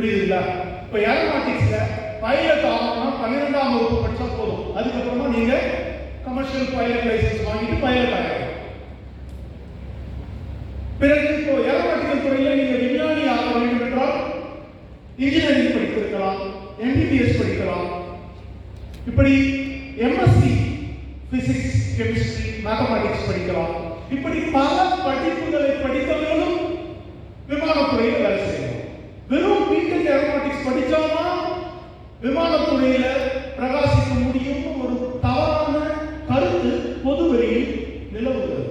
புரியுதுங்களா? இப்போ ஏரோநாட்டிக்ஸ்ல பைலட் ஆகணும்னா பன்னிரெண்டாம் வகுப்பு படிச்சா போதும். அதுக்கப்புறமா நீங்க கமர்ஷியல் பைலட் லைசன்ஸ் வாங்கிட்டு பைலட் ஆகலாம் பிறகு இப்போ ஏரோநாட்டிக்கல் துறையில நீங்க விஞ்ஞானி ஆக வேண்டும் என்றால் இன்ஜினியரிங் படித்திருக்கலாம் எம்பிபிஎஸ் படிக்கலாம். இப்படி எம்எஸ்சி பிசிக்ஸ் கெமிஸ்ட்ரி மேத்தமேட்டிக்ஸ் படிக்கலாம். இப்படி பல படிப்புகளை படித்தவர்களும் விமானத்துறையில் வேலை செய்யலாம் வெறும் பிடெக் ஏரோநாட்டிக்ஸ் படிச்சாதான் விமானத்துறையில பிரகாசிக்க முடியும் ஒரு தவறான கருத்து பொதுவெளியில் நிலவுகிறது.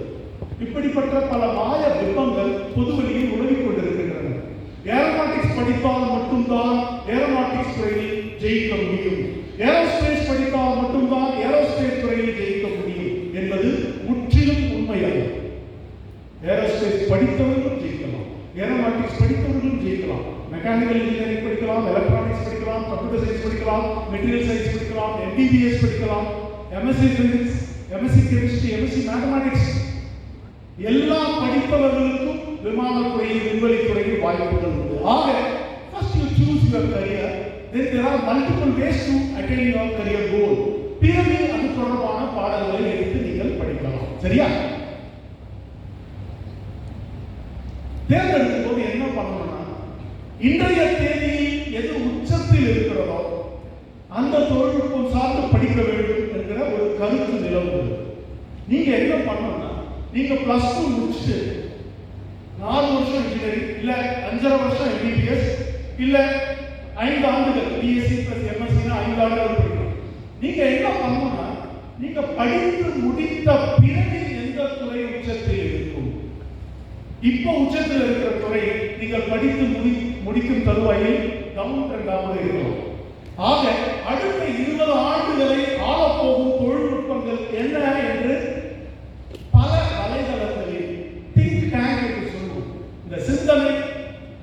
இப்படிப்பட்ட பல மாய பிம்பங்கள் பொதுவெளியில் உலகிக் கொண்டிருக்கின்றன. ஏரோநாட்டிக்ஸ் படித்தால் மட்டும்தான் ஏரோநாட்டிக்ஸ் துறையில் ஜெயிக்க முடியும். ஏரோஸ்பேஸ் படித்தால் மட்டும்தான் ஏரோஸ்பேஸ் துறையில் ஜெயிக்க முடியும் என்பது முற்றிலும் உண்மையல்ல ஏரோஸ்பேஸ் படித்தவர்களும் ஜெயிக்கலாம். ஏரோநாட்டிக்ஸ் படித்தவர்களும் ஜெயிக்கலாம். மெக்கானிக்கல் இன்ஜினியரிங் படிக்கலாம் எலக்ட்ரானிக் படிக்கலாம் கம்ப்யூட்டர் சயின்ஸ் படிக்கலாம் மெட்டீரியல் சயின்ஸ் படிக்கலாம் எம்பிபிஎஸ் படிக்கலாம் MSc physics MSc chemistry MSc mathematics எல்லா படிப்பவர்களுக்கும் விமானத்துறையில் விண்வெளி துறையில் வாய்ப்புகள் உண்டு. ஆக first you choose your career then there are multiple ways to attain your career goal பிறகு அது தொடர்பான பாடல்களை எடுத்து நீங்கள் படிக்கலாம். சரியா? தேர்ந்தெடுக்கும் போது என்ன பண்ணணும்னா இன்றைய தேதியில் எது உச்சத்தில் இருக்கிறதோ அந்த தொழில்நுட்பம் சார்ந்து படிக்க வேண்டும் என்கிற ஒரு கருத்து நிலவுகிறது. நீங்க என்ன பண்ணணும்னா நீங்க பிளஸ் டூ முடிச்சுட்டு நாலு வருஷம் இன்ஜினியரிங் இல்ல அஞ்சரை வருஷம் எம்பிபிஎஸ் இல்ல ஐந்து ஆண்டுகள் பிஎஸ்சி பிளஸ் எம்எஸ்சினா ஐந்து ஆண்டுகள் படிக்கணும். நீங்க என்ன பண்ணணும்னா நீங்க படித்து முடித்த பிறகு எந்த துறை உச்சத்தில் இருக்கும்? இப்போ உச்சத்தில் இருக்கிற துறை நீங்கள் படித்து முடி முடிக்கும் தருவாயில் டவுன் ட்ரெண்டாக ஆக அடுத்த இருபது ஆண்டுகளை ஆளப்போகும் தொழில்நுட்பங்கள் என்ன என்று பல வலைதளங்களில் திங்க் டேங்க் என்று சொல்லுவோம் இந்த சிந்தனை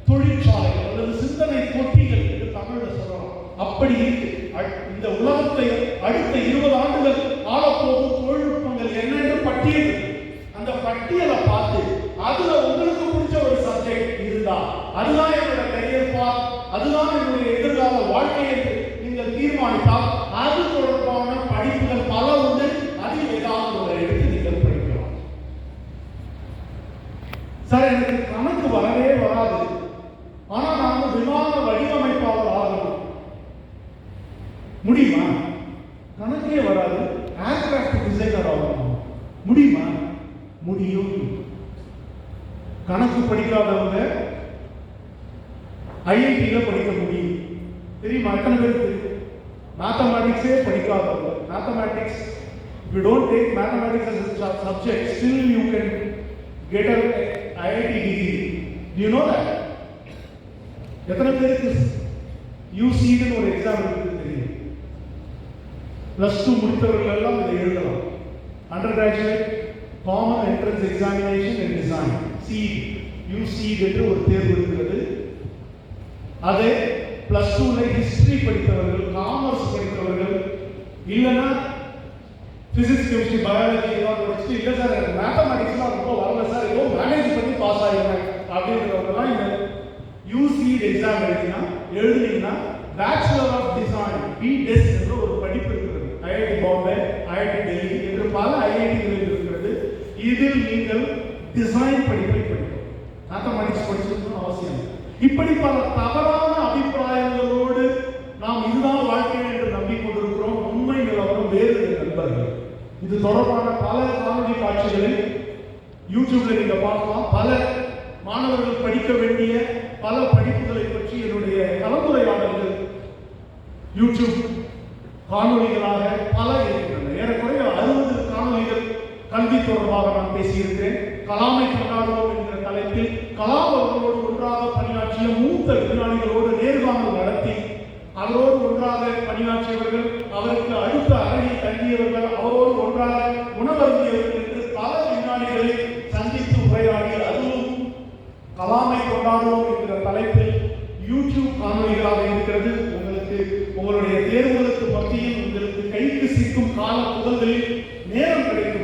தொழிற்சாலை அல்லது சிந்தனை தொட்டிகள் என்று தமிழில் சொல்லலாம். அப்படி இருக்கு. அ- இந்த உலகத்தை அடுத்த இருபது ஆண்டுகள் ஆளப்போகும் தொழில்நுட்பங்கள் என்னென்று பட்டியல் இருக்கு. அந்த பட்டியலை பார்த்து அதுல உங்களுக்கு பிடிச்ச ஒரு சப்ஜெக்ட் இருந்தா அதுதான் என்னோட கரியர் பாத் அதுதான் என்னுடைய எதிர்கால வாழ்க்கை என்று நீங்கள் தீர்மானித்தால் அது தொடர்பான படிப்புகள் பல உண்டு அதில் ஏதாவது ஒரு எடுத்து நீங்கள் படிக்கலாம் சார் எனக்கு கணக்கு வரவே வராது ஆனா நான் வந்து விமான வடிவமைப்பாளர் ஆகணும் முடியுமா? கணக்கே வராது ஏர்கிராஃப்ட் டிசைனர் ஆகணும். முடியுமா? முடியும். கணக்கு படிக்காதவங்க ஐஐடியில் படிக்க முடியும். தெரியுமா? எத்தனை பேருக்கு மேத்தமேட்டிக்ஸே படிக்காதவங்க. Mathematics you don't take mathematics subject still you can get a IIT degree you know that எத்தனை பேருக்கு யூசின்னு ஒரு எக்ஸாம் இருக்கு. ப்ளஸ் டூ முடித்தவர்கள் எல்லாம் இதை எழுதலாம். Undergraduate common entrance examination and design C UC என்று ஒரு தேர்வு இருக்கிறது. அதே ப்ளஸ் டூவில் ஹிஸ்டரி படித்தவர்கள் காமர்ஸ் படித்தவர்கள் இல்லைன்னா ஃபிசிக்ஸ் கெமிஸ்ட்ரி பயாலஜி எல்லாம் படிச்சுட்டு இல்லை சார் எனக்கு மேத்தமேட்டிக்ஸ்லாம் ரொம்ப வரல சார் ஏதோ மேனேஜ் பண்ணி பாஸ் ஆகிடுறேன் அப்படின்றவங்கலாம் இந்த யூசி எக்ஸாம் எழுதினா எழுதுனீங்கன்னா bachelor of design BDes test இதில் நீங்கள் டிசைன் படிப்பை படிக்கணும். படிச்சு படிச்சிருக்கணும் அவசியம் இப்படி பல தவறான அபிப்பிராயங்களோடு நாம் இதுதான் வாழ்க்கை என்று நம்பிக்கொண்டிருக்கிறோம் உண்மை நிலவரம் வேறு நண்பர்கள். இது தொடர்பான பல காணொலி காட்சிகளை யூடியூப்ல நீங்க பார்க்கலாம். பல மாணவர்கள் படிக்க வேண்டிய பல படிப்புகளை பற்றி என்னுடைய கலந்துரையாடல்கள் யூடியூப் காணொலிகளாக பல இருக்கின்றன. ஏறக்குறைய அறுபது கல்வி தொடர்பாக நான் பேசியிருக்கிறேன். கலாமை கொண்டாடுவோம் என்கிற தலைப்பில் கலாம் அவர்களோடு ஒன்றாக பணியாற்றிய மூத்த விஞ்ஞானிகளோடு நேர்காணல் நடத்தி அவரோடு ஒன்றாக பணியாற்றியவர்கள் அவருக்கு அடுத்த அறையில் தங்கியவர்கள் அவரோடு ஒன்றாக உணவருந்தியவர்கள் என்று பல விஞ்ஞானிகளை சந்தித்து உரையாடி அதுவும் கலாமை கொண்டாடுவோம் என்கிற தலைப்பில் யூடியூப் காணொலிகளாக இருக்கிறது. உங்களுக்கு உங்களுடைய தேர்வுகளுக்கு மத்தியில் உங்களுக்கு கைக்கு சிக்கும் கால புதல்களில் நேரம் கிடைக்கும்.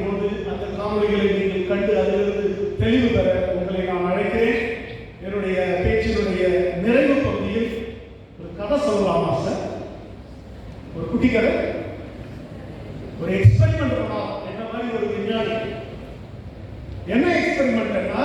காணொலிகளை நீங்கள் கண்டு அதிலிருந்து தெளிவு பெற உங்களை நான் அழைக்கிறேன். என்னுடைய பேச்சினுடைய நிறைவு பகுதியில் ஒரு கதை சொல்லலாமா சார்? ஒரு குட்டி கதை? ஒரு எக்ஸ்பெரிமெண்ட் பண்ணலாம் என்ன மாதிரி ஒரு விஞ்ஞானி? என்ன எக்ஸ்பெரிமெண்ட்னா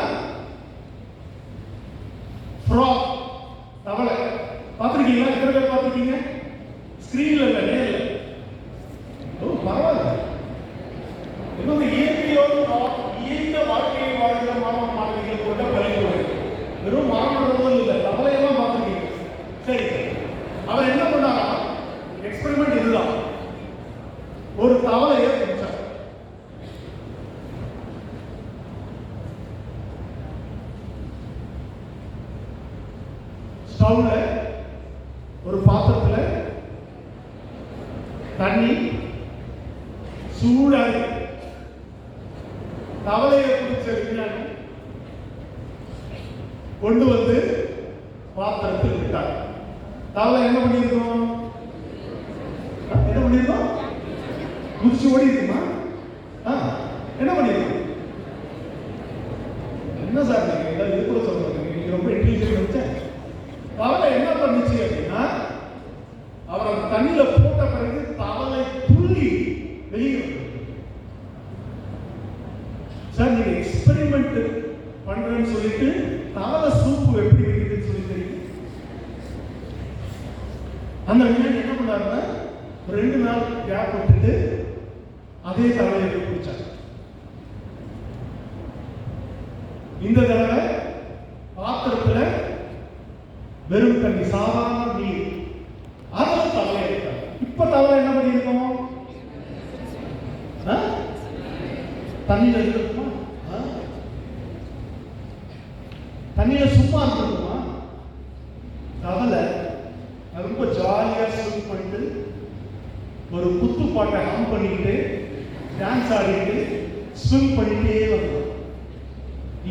ஸ்டவ்ல ஒரு பாத்திரத்தில் தண்ணி சூடாகி தவளையை பிடிச்ச விஞ்ஞானி கொண்டு வந்து பாத்திரத்தில் விட்டார் தவளை என்ன பண்ணியிருக்கோம் என்ன பண்ணியிருக்கோம் குதிச்சு ஓடி இருக்குமா ஆ, என்ன பண்ணியிருக்கோம் என்ன சார் நீங்க ஏதாவது இது கூட சொல்றீங்க நீங்க ரொம்ப இன்டெலிஜென்ட் வச்சேன் வந்துச்சு அப்படின்னா அவர் அந்த தண்ணியில போட்ட பிறகு தவளை துள்ளி வெளியே சார் நீங்க எக்ஸ்பெரிமெண்ட் பண்றேன்னு சொல்லிட்டு தவளை சூப்பு எப்படி இருக்குதுன்னு சொல்லி தெரியும்? அந்த விஞ்ஞானி என்ன பண்ணாருன்னா ரெண்டு நாள் கேப் விட்டுட்டு அதே தவளை போய் பிடிச்சார் இந்த தடவை பாத்திரத்துல வெறும் தண்ணி சாதாரண நீர் அதில் தவளை இருக்காது இப்ப தவளை என்ன பண்ணியிருக்கோம் ஆ? தண்ணியில் இருக்குமா தண்ணியில் சும்மா இருக்குமா கவலை ரொம்ப ஜாலியாக ஸ்விம் பண்ணிட்டு ஒரு குத்து பாட்டை ஹம் பண்ணிக்கிட்டு டான்ஸ் ஆடிட்டு ஸ்விம் பண்ணிட்டே வந்தோம்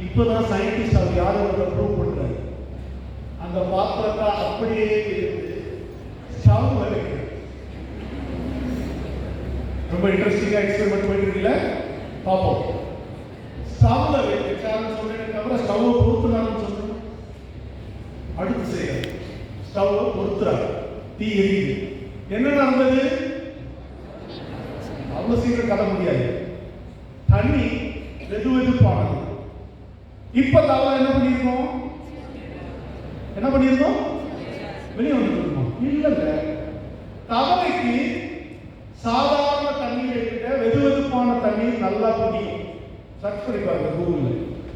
இப்பதான் சயின்டிஸ்ட் அவர் யாரும் அதை ப்ரூவ் பண்ணுறாரு அந்த பாத்திரத்தை அப்படியே எடுத்து ஸ்டவ் வைக்கிறது ரொம்ப இன்ட்ரெஸ்டிங்காக எக்ஸ்பெரிமெண்ட் போயிட்டு பார்ப்போம் ஸ்டவ்ல வச்சாருன்னு சொல்றேன். தவிர ஸ்டவ் பொறுத்துனாலும் சொல்றேன். அடுத்து செய்ய ஸ்டவ் பொறுத்துறாரு தீ எரியுது. என்ன நடந்தது? அவ்வளவு சீக்கிரம் கட்ட முடியாது. தண்ணி வெது வெதுப்பானது. இப்ப தவளை என்ன பண்ணி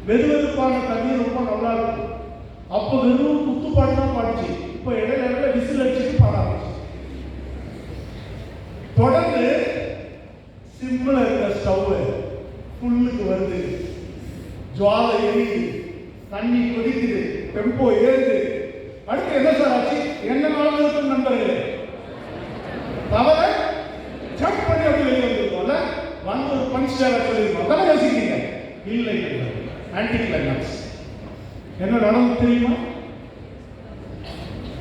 வெதுவெதுப்பான தண்ணி ரொம்ப நல்லா இருக்கும். அப்ப வெறும் குத்துப்பாட்டு தான் பாடிச்சு. இப்போ இடையில இடையில விசில் அடிச்சுட்டு பாட ஆரம்பிச்சு. தொடர்ந்து சிம்மில் இருக்க ஸ்டவ் புல்லுக்கு வருது. ஜுவாலை எரியுது. தண்ணி கொதிக்குது. டெம்போ ஏறுது அடுத்து என்ன சார் ஆச்சு என்ன நாள் இருக்கும் நண்பர்களே தவிர ஜம்ப் பண்ணி அப்படி வெளியே வந்திருக்கோம்ல வந்து ஒரு பஞ்ச் சேர சொல்லியிருக்கோம் அதான யோசிக்கிறீங்க இல்லை இல்லை ஆன்டி கிளைமாக்ஸ் என்ன நடந்து தெரியுமா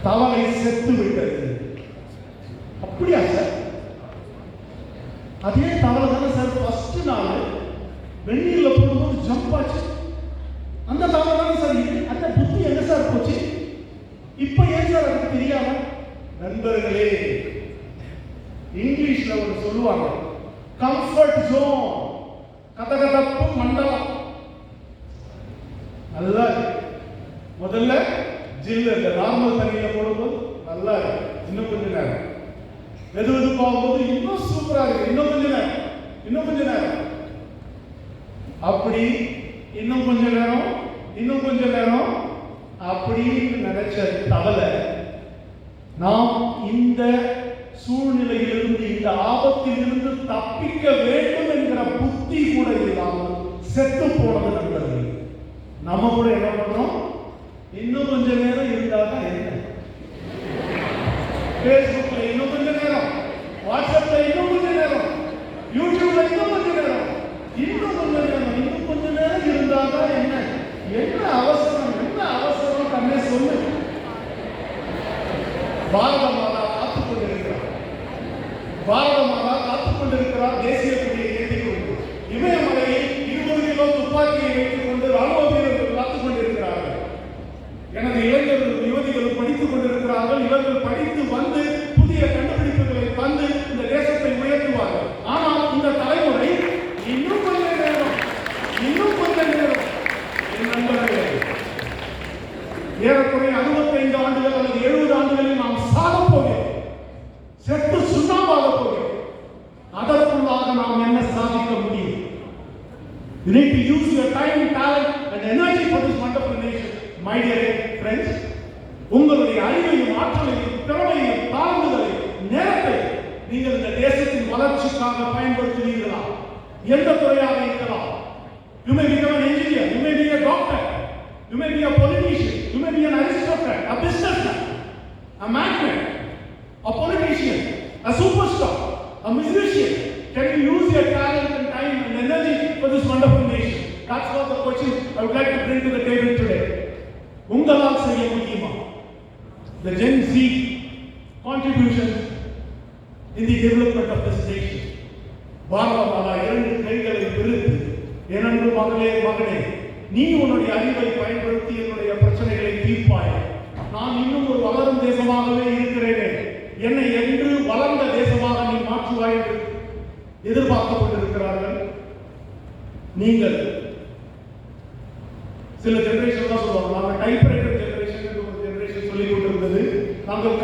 தவளை செத்து விட்டது அப்படியா சார் அதே தவளை தானே சார் ஃபர்ஸ்ட் நாள் வெளியில் போடும்போது ஜம்ப் ஆச்சு. அந்த தவளை தானே சார் இது? அந்த புத்தி என்ன சார் போச்சு? இப்போ ஏன் சார் அதுக்கு தெரியாம? நண்பர்களே இங்கிலீஷ்ல ஒரு சொல்லுவாங்க கம்ஃபர்ட் ஜோன் கதகதப்பு மண்டலம் நல்லா இருக்கு முதல்ல ஜில்லு இந்த நார்மல் தண்ணியில போடும்போது நல்லா இருக்கு இன்னும் கொஞ்ச நேரம் வெது வெது பார்க்கும்போது இன்னும் சூப்பரா இருக்கு. இன்னும் கொஞ்ச நேரம். இன்னும் கொஞ்ச நேரம். அப்படி இன்னும் கொஞ்ச நேரம். இன்னும் கொஞ்ச நேரம். அப்படின்னு நினைச்ச தவலை நாம் இந்த சூழ்நிலையிலிருந்து இந்த ஆபத்திலிருந்து தப்பிக்க வேண்டும் என்கிற புத்தி கூட இல்லாமல் செத்து போனது நண்பர்கள். நம்ம கூட என்ன பண்றோம் இன்னும் கொஞ்ச நேரம் இருந்தால்தான் என்ன? பேஸ்புக்ல இன்னும் கொஞ்ச நேரம் வாட்ஸ்அப்ல இன்னும் கொஞ்ச நேரம் யூடியூப்ல இன்னும் கொஞ்ச நேரம் இன்னும் கொஞ்ச நேரம் இன்னும் கொஞ்ச நேரம் இருந்தாதான் என்ன என்ன அவசரம்? என்ன அவசரம்? தன்னை சொல்லு. பாரத மாதா காத்துக் கொண்டிருக்கிறார். பாரத மாதா காத்துக் கொண்டிருக்கிறார் தேசிய கொடியை ஏற்றி கொண்டு. இமயமலையை இருபது கிலோ துப்பாக்கியை வைத்துக் கொண்டு ராணுவ வீரர்கள் காத்துக் கொண்டிருக்கிறார்கள். எனது இளைஞர்கள் யுவதிகள் படித்துக் கொண்டிருக்கிறார்கள். இவர்கள் படித்து வந்து You need to use your time, talent, and energy for this wonderful nation. My dear friends, உங்களுடைய அறிவையும் ஆற்றலையும் திறமையும் தாழ்ந்துதலையும் நேரத்தை நீங்கள் இந்த தேசத்தின் வளர்ச்சிக்காக பயன்படுத்துவீர்களா எந்த துறையாக இருக்கலாம் You may become an engineer, you may be a doctor, you may be a politician, you may be an aristocrat, a businessman, a magnate, a politician, a superstar, a musician. Can you use your talent and time and energy for this wonderful nation? That's what the question I would like to bring to the table today. உங்களால் செய்ய முடியுமா The Gen Z contribution in the development of this nation. பாரதமாலா இரண்டு கைகளை விருது எனன்று மகளே மகனே நீ உன்னுடைய அறிவை பயன்படுத்தி என்னுடைய பிரச்சனைகளை தீர்ப்பாய். நான் இன்னும் ஒரு வளரும் தேசமாகவே இருக்கிறேனே. என்னை என்று வளர்ந்த தேசமாக நீ மாற்றுவாய் என்று எதிர்பார்க்கப்பட்டிருக்கிறார்கள் நீங்கள்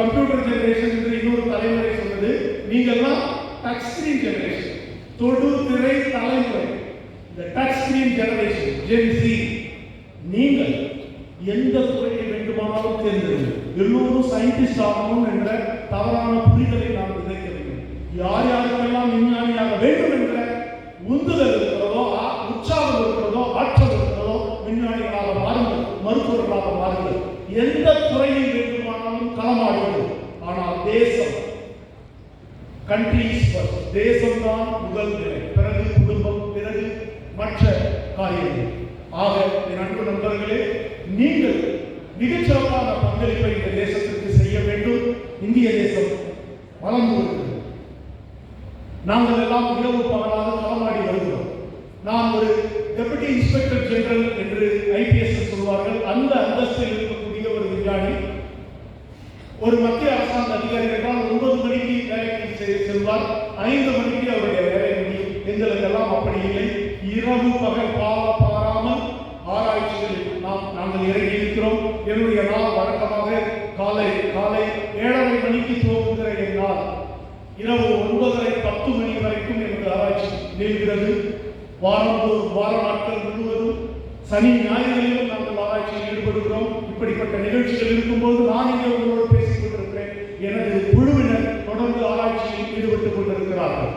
கம்ப்யூட்டர் ஜெனரேஷன் என்று இன்னொரு தலைமுறை சொன்னது நீங்கள்லாம் டச் ஸ்கிரீன் ஜெனரேஷன் தொடு திரை தலைமுறை. இந்த டச் ஸ்கிரீன் ஜெனரேஷன் ஜென்சி நீங்கள் எந்த துறையை வேண்டுமானாலும் தேர்ந்தெடுங்கள். எல்லோரும் சயின்டிஸ்ட் ஆகணும் என்ற தவறான புரிதலை நாம் விதைக்கவில்லை யார் யாருக்கெல்லாம் விஞ்ஞானியாக வேண்டும் என்ற உந்துதல் இருக்கிறதோ ஆ- உற்சாகம் இருக்கிறதோ ஆற்றல் இருக்கிறதோ விஞ்ஞானிகளாக மாறுங்கள் மருத்துவர்களாக மாறுங்கள். எந்த துறையில் தேசம். கண்ட்ரிஸ் தேசம் தான் முதல் நிலை. பிறகு குடும்பம் பிறகு மற்ற காரியங்கள். ஆக என் அன்பு நண்பர்களே நீங்கள் மிகச்சிறப்பான பங்களிப்பை இந்த தேசத்திற்கு செய்ய வேண்டும். இந்திய தேசம் வளர்ந்து வருகிறது. நாங்கள் எல்லாம் இரவு பகலாக களமாடி வருகிறோம். நான் ஒரு டெபுட்டி இன்ஸ்பெக்டர் ஜெனரல் என்று ஐபிஎஸ் சொல்வார்கள் அந்த அந்தஸ்தில் இருக்கக்கூடிய ஒரு விஞ்ஞானி ஒரு மத்திய அரசாங்க அதிகாரி என்றால் ஒன்பது மணிக்கு வேலைக்கு செய்வார். ஐந்து மணிக்கு அவருடைய வேலை முடியும். எங்களுக்கெல்லாம் அப்படி இல்லை. இரவு பகல் பாவ பாராமல் ஆராய்ச்சிகளில் நாம் நாங்கள் இறங்கி இருக்கிறோம். என்னுடைய நாள் வழக்கமாக காலை காலை ஏழரை மணிக்கு துவங்குகிற என் நாள். இரவு ஒன்பதரை பத்து மணி வரைக்கும் எனது ஆராய்ச்சி நிகழ்கிறது. வாரம் வார நாட்கள் முழுவதும் சனி ஞாயிறுகளிலும் நாங்கள் ஆராய்ச்சியில் ஈடுபடுகிறோம். இப்படிப்பட்ட நிகழ்ச்சிகள் இருக்கும்போது நான் இங்கே உங்களோடு பேசிக் கொண்டிருக்கிறேன். எனது குழுவினர் தொடர்ந்து ஆராய்ச்சியில் ஈடுபட்டுக் கொண்டிருக்கிறார்கள்.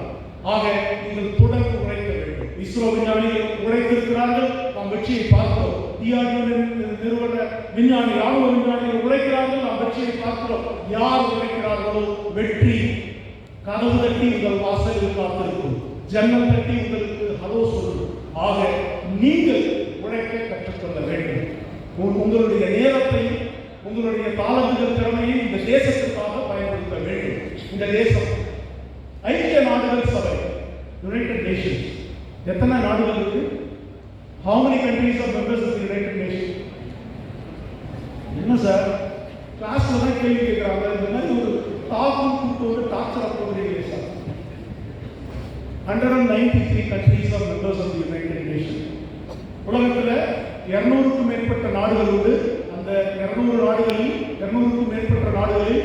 ஆக நீங்கள் தொடர்ந்து உழைக்க வேண்டும். இஸ்ரோ விஞ்ஞானிகள் உழைத்திருக்கிறார்கள். நாம் வெற்றியை பார்க்கிறோம் நிறுவன விஞ்ஞானி ராணுவ விஞ்ஞானிகள் உழைக்கிறார்கள். நாம் வெற்றியை பார்க்கிறோம் யார் உழைக்கிறார்களோ வெற்றி. கதவு தட்டி உங்கள் வாசலில் காத்திருக்கும். ஜன்னல் தட்டி உங்களுக்கு ஹலோ சொல்லும். ஆக நீங்கள் உழைக்க கற்றுக்கொள்ள வேண்டும். உங்களுடைய நேரத்தை உங்களுடைய தாளந்துகள் திறமையை இந்த தேசத்திற்காக இந்த தேசம் ஐக்கிய நாடுகள் சபை யுனைடெட் நேஷன்ஸ் எத்தனை நாடுகள் இருக்கு? How many countries are members of United Nation என்ன சார்? கிளாஸ்ல தான் கேள்வி கேட்கறாங்க. இந்த மாதிரி ஒரு தாக்கம் கூட்டு வந்து torture போகிறீங்களே sir. Hundred and ninety three countries of members of United Nation உலகத்தில் இருநூறுக்கும் மேற்பட்ட நாடுகள் உண்டு. அந்த இருநூறு நாடுகளில் இருநூறுக்கும் மேற்பட்ட நாடுகளில்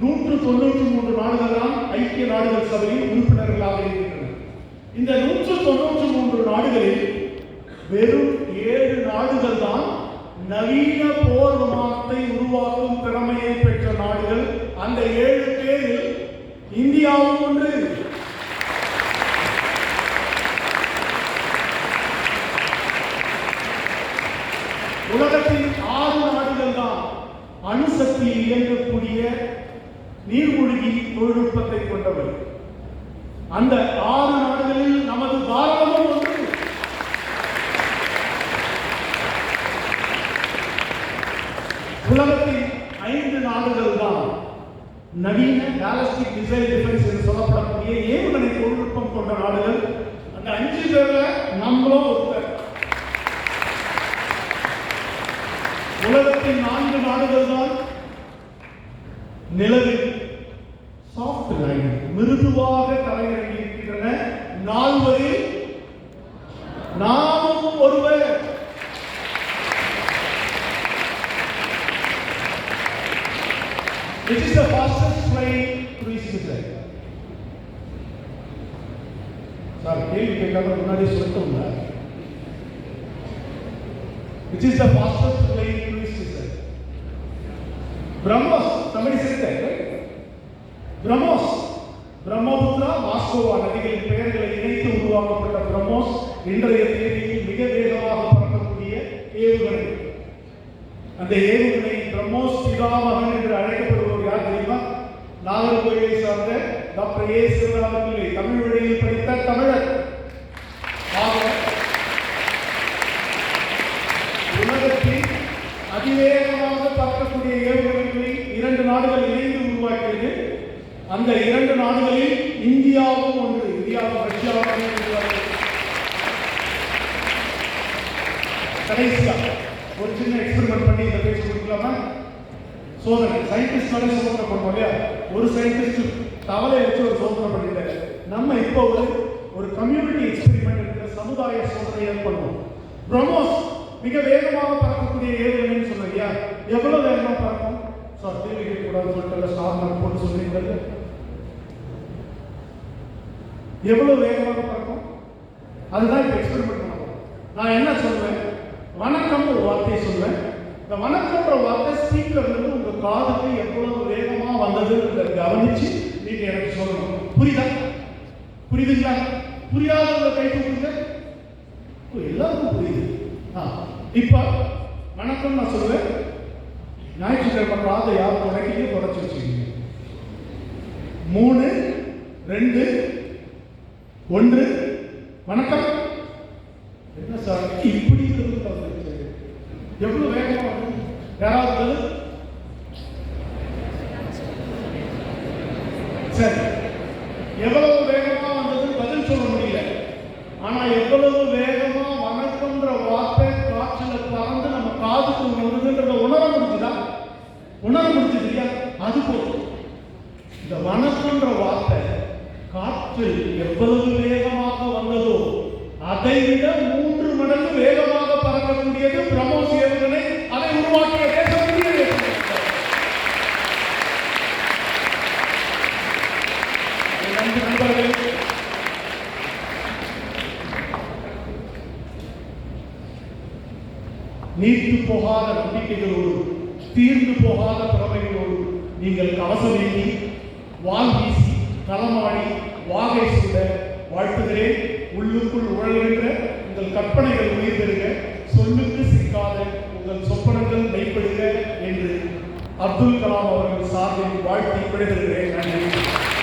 நூற்று தொண்ணூற்றி மூன்று நாடுகள் தான் ஐக்கிய நாடுகள் சபையில் உறுப்பினர்களாக இருக்கின்றன. இந்த நூற்று தொண்ணூற்றி மூன்று நாடுகளில் வெறும் ஏழு நாடுகள் தான் நவீன போர் விமானத்தை உருவாக்கும் திறமையை பெற்ற நாடுகள். அந்த ஏழு பேரில் இந்தியாவும் ஒன்று. உலகத்தின் ஆறு நாடுகள் தான் அணுசக்தியில் இயங்கக்கூடிய நீர்மூழ்கி தொழில்நுட்பத்தை கொண்டவர் அந்த ஆறு நாடுகளில் நமது பாரதமும் ஒன்று. உலகத்தின் ஐந்து நாடுகள் தான் நவீன பேலஸ்டிக் மிசைல் டிஃபென்ஸ் என்று சொல்லப்படக்கூடிய ஏவுகணை தொழில்நுட்பம் கொண்ட நாடுகள். அந்த அஞ்சு பேர்ல நம்மளும் ஒருத்தர். உலகத்தின் நான்கு நாடுகள் தான் நிலவில் சாஃப்ட் லைன் மிருதுவாக தலையிறங்கி இருக்கின்றன நால்வரில் நாமும் ஒருவர் Which is the fastest flying cruise missile? Sir கேள்வி கேட்காத முன்னாடி சொல்லிட்டோம்ல which is the fastest flying cruise missile. BrahMos, somebody BrahMos. Brahmaputra மாஸ்கோவா நதிகளின் பெயர்களை இணைத்து உருவாக்கப்பட்ட பிரம்மோஸ் இன்றைய தேதியில் மிக வேகமாக பறக்கக்கூடிய ஏவுகணை. அந்த ஏவுகணை பிரம்மோஸ் பிதாமகன் என்று அழைக்கப்படுபவர் யார் தெரியுமா? நாகர்கோயிலை சார்ந்த டாக்டர் ஏ சிவராமன் பிள்ளை தமிழ் வழியில் படித்த தமிழர். உலகத்தில் அதிவேகமாக பறக்கக்கூடிய ஏவுகணைகளில் இரண்டு நாடுகளில் அந்த இரண்டு நாடுகளில் இந்தியாவும் ஒன்று. இந்தியாவும் ரஷ்யாவும் கடைசியா ஒரு சின்ன எக்ஸ்பெரிமெண்ட் பண்ணி இந்த பேச்சு கொடுக்கலாமா? சோதனை. சயின்டிஸ்ட் வரை சோதனை பண்ணுவோம் இல்லையா? ஒரு சயின்டிஸ்ட் தவளை வச்சு ஒரு சோதனை பண்ணிட்டாரு. நம்ம இப்போ ஒரு ஒரு கம்யூனிட்டி எக்ஸ்பெரிமெண்ட் இருக்கிற சமுதாய சோதனையை பண்ணுவோம்? பிரம்மோஸ் மிக வேகமாக பறக்கக்கூடிய ஏவுகணைன்னு சொன்னோம் எவ்வளவு வேகமாக பறக்கும்? சார் தீர்வு கூடாது சொல்லிட்டு ஸ்டார் போட்டு சொல்றீங்க எவ்வளோ வேகமாக பறக்கும் அதுதான் இப்போ எக்ஸ்பெரிமெண்ட் பண்ணுவோம் நான் என்ன சொல்வேன்? வணக்கம் ஒரு வார்த்தையை சொல்வேன். இந்த வணக்கம்ன்ற வார்த்தை ஸ்பீக்கர்லேருந்து உங்கள் காதுக்கு எவ்வளவு வேகமாக வந்ததுன்றத கவனித்து நீங்கள் எனக்கு சொல்லணும். புரியுதா? புரியுதுங்களா? புரியாதவங்க கை கொடுங்க ஓ, எல்லாருக்கும் புரியுது. ஆ இப்போ வணக்கம் நான் சொல்லுவேன் ஞாயிற்றுக்கிழமை காதை யார் தொடக்கிட்டு குறைச்சி வச்சுக்கீங்க? மூணு ரெண்டு ஒன்று வணக்கம். என்ன சார்? இப்படி எவ்வளவு வேகமா வருது? யாராவது சரி எவ்வளவு வேகமா வந்தது பதில் சொல்ல முடியல ஆனா எவ்வளவு வேகமா வணக்கம்ன்ற வார்த்தை காற்றுல பறந்து நம்ம காதுக்கு வந்ததுன்றத உணர முடிஞ்சுதா உணர முடிஞ்சது இல்லையா அது போதும் இந்த வணக்கம்ன்ற வார்த்தை காற்றில் எவ்வளவு வேகமாக வந்ததோ அதை விட மூன்று மடங்கு வேகமாக பறக்கக்கூடியது பிரம்மோஸ் ஏவுகணை அதை உருவாக்கிய தேசம் இந்திய தேசம். என் அன்பு நண்பர்களே நீர்த்து போகாத நம்பிக்கைகளோடு தீர்ந்து போகாத திறமைகளோடு நீங்கள் கவசம் ஏந்தி வால் வீசி களமாடி வாகை சூட வாழ்த்துகிறேன். உள்ளுக்குள் உழல்கின்ற உங்கள் கற்பனைகள் உயிர் பெறுக சொல்லுக்கு சிக்காத உங்கள் சொப்பனங்கள் மெய்ப்படுக என்று அப்துல் கலாம் அவர்கள் சார்பில் வாழ்த்தி விடுகிறேன் நன்றி.